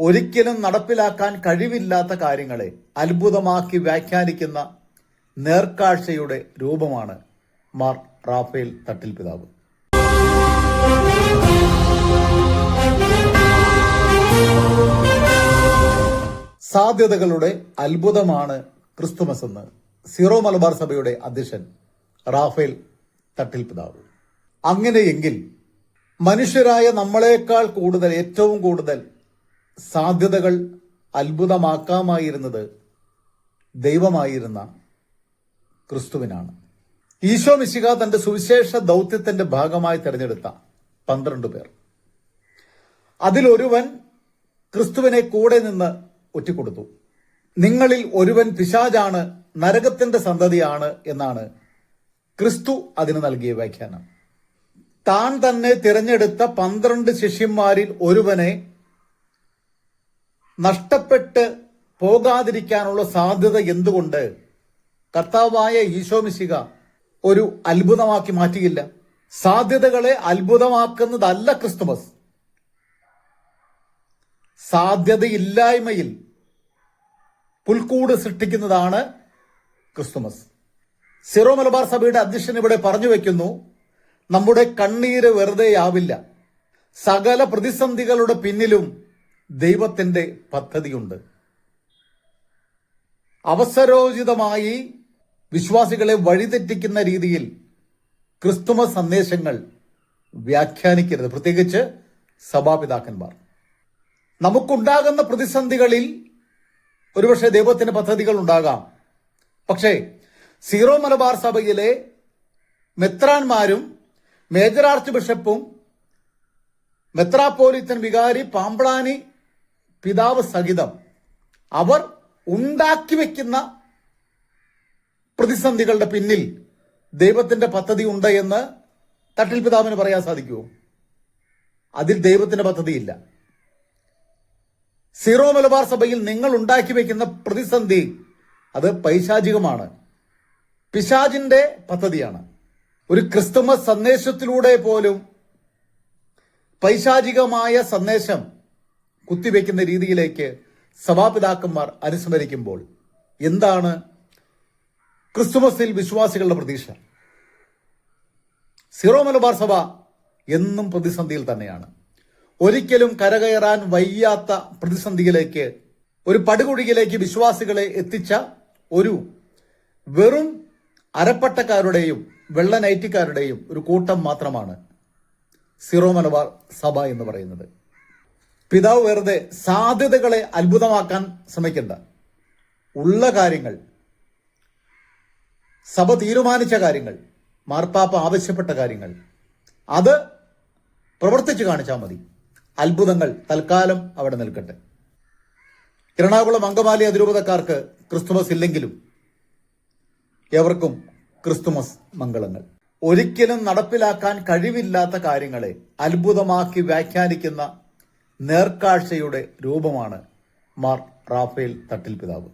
ഒരിക്കലും നടപ്പിലാക്കാൻ കഴിവില്ലാത്ത കാര്യങ്ങളെ അത്ഭുതമാക്കി വ്യാഖ്യാനിക്കുന്ന നേർക്കാഴ്ചയുടെ രൂപമാണ് മാർ റാഫേൽ തട്ടിൽ പിതാവ്. സാധ്യതകളുടെ അത്ഭുതമാണ് ക്രിസ്തുമസ് എന്ന് സീറോ മലബാർ സഭയുടെ അധ്യക്ഷൻ റാഫേൽ തട്ടിൽ പിതാവ്. അങ്ങനെയെങ്കിൽ മനുഷ്യരായ നമ്മളെക്കാൾ കൂടുതൽ ഏറ്റവും കൂടുതൽ സാധ്യതകൾ അത്ഭുതമാക്കാമായിരുന്നത് ദൈവമായിരുന്ന ക്രിസ്തുവിനാണ്. ഈശോ മിശിക തന്റെ സുവിശേഷ ദൗത്യത്തിന്റെ ഭാഗമായി തെരഞ്ഞെടുത്ത പന്ത്രണ്ട് പേർ. അതിലൊരുവൻ ക്രിസ്തുവിനെ കൂടെ നിന്ന് ഒറ്റിക്കൊടുത്തു. നിങ്ങളിൽ ഒരുവൻ പിശാജാണ് നരകത്തിന്റെ സന്തതിയാണ് എന്നാണ് ക്രിസ്തു അതിന് നൽകിയ വ്യാഖ്യാനം. താൻ തന്നെ തിരഞ്ഞെടുത്ത പന്ത്രണ്ട് ശിഷ്യന്മാരിൽ ഒരുവനെ നഷ്ടപ്പെട്ട് പോകാതിരിക്കാനുള്ള സാധ്യത എന്തുകൊണ്ട്? കർത്താവായ ഈശോമിശിക ഒരു അത്ഭുതമാക്കി മാറ്റിയില്ല. സാധ്യതകളെ അത്ഭുതമാക്കുന്നതല്ല ക്രിസ്തുമസ്. സാധ്യതയില്ലായ്മയിൽ പുൽക്കൂട് സൃഷ്ടിക്കുന്നതാണ് ക്രിസ്തുമസ്. സിറോ മലബാർ സഭയുടെ അധ്യക്ഷൻ ഇവിടെ പറഞ്ഞു വെക്കുന്നു നമ്മുടെ കണ്ണീര് വെറുതെയാവില്ല. സകല പ്രതിസന്ധികളുടെ പിന്നിലും ദൈവത്തിന്റെ പദ്ധതിയുണ്ട്. അവസരോചിതമായി വിശ്വാസികളെ വഴിതെറ്റിക്കുന്ന രീതിയിൽ ക്രിസ്തുമ സന്ദേശങ്ങൾ വ്യാഖ്യാനിക്കരുത്. പ്രത്യേകിച്ച് സഭാപിതാക്കന്മാർ. നമുക്കുണ്ടാകുന്ന പ്രതിസന്ധികളിൽ ഒരുപക്ഷെ ദൈവത്തിന്റെ പദ്ധതികൾ ഉണ്ടാകാം. പക്ഷേ സീറോ മലബാർ സഭയിലെ മെത്രാന്മാരും മേജർ ആർച്ച് ബിഷപ്പും മെത്രാപോലിത്തൻ വികാരി പാമ്പ്ളാനി പിതാവ് സഹിതം അവർ ഉണ്ടാക്കി വെക്കുന്ന പ്രതിസന്ധികളുടെ പിന്നിൽ ദൈവത്തിന്റെ പദ്ധതി ഉണ്ട് എന്ന് തട്ടിൽ പിതാവിന് പറയാൻ സാധിക്കുമോ? അതിൽ ദൈവത്തിന്റെ പദ്ധതിയില്ല. സീറോ മലബാർ സഭയിൽ നിങ്ങൾ ഉണ്ടാക്കി വെക്കുന്ന പ്രതിസന്ധി അത് പൈശാചികമാണ്. പിശാചിന്റെ പദ്ധതിയാണ്. ഒരു ക്രിസ്തുമസ് സന്ദേശത്തിലൂടെ പോലും പൈശാചികമായ സന്ദേശം കുത്തിവെക്കുന്ന രീതിയിലേക്ക് സഭാപിതാക്കന്മാർ അനുസ്മരിക്കുമ്പോൾ എന്താണ് ക്രിസ്തുമസിൽ വിശ്വാസികളുടെ പ്രതീക്ഷ? സിറോ മലബാർ സഭ എന്നും പ്രതിസന്ധിയിൽ തന്നെയാണ്. ഒരിക്കലും കരകയറാൻ വയ്യാത്ത പ്രതിസന്ധിയിലേക്ക് ഒരു പടുകുഴിയിലേക്ക് വിശ്വാസികളെ എത്തിച്ച ഒരു വെറും അരപ്പട്ടക്കാരുടെയും വെള്ളനൈറ്റിക്കാരുടെയും ഒരു കൂട്ടം മാത്രമാണ് സിറോ മലബാർ സഭ എന്ന് പറയുന്നത്. പിതാവ് വെറുതെ സാധ്യതകളെ അത്ഭുതമാക്കാൻ ശ്രമിക്കണ്ട. ഉള്ള കാര്യങ്ങൾ സഭ തീരുമാനിച്ച കാര്യങ്ങൾ മാർപ്പാപ്പ ആവശ്യപ്പെട്ട കാര്യങ്ങൾ അത് പ്രവർത്തിച്ചു കാണിച്ചാൽ മതി. അത്ഭുതങ്ങൾ തൽക്കാലം അവിടെ നിൽക്കട്ടെ. എറണാകുളം അങ്കമാലി അതിരൂപതക്കാർക്ക് ക്രിസ്തുമസ് ഇല്ലെങ്കിലും എവർക്കും ക്രിസ്തുമസ് മംഗളങ്ങൾ. ഒരിക്കലും നടപ്പിലാക്കാൻ കഴിവില്ലാത്ത കാര്യങ്ങളെ അത്ഭുതമാക്കി വ്യാഖ്യാനിക്കുന്ന നേർക്കാഴ്ചയുടെ രൂപമാണ് മാർ റാഫേൽ തട്ടിൽ പിതാവ്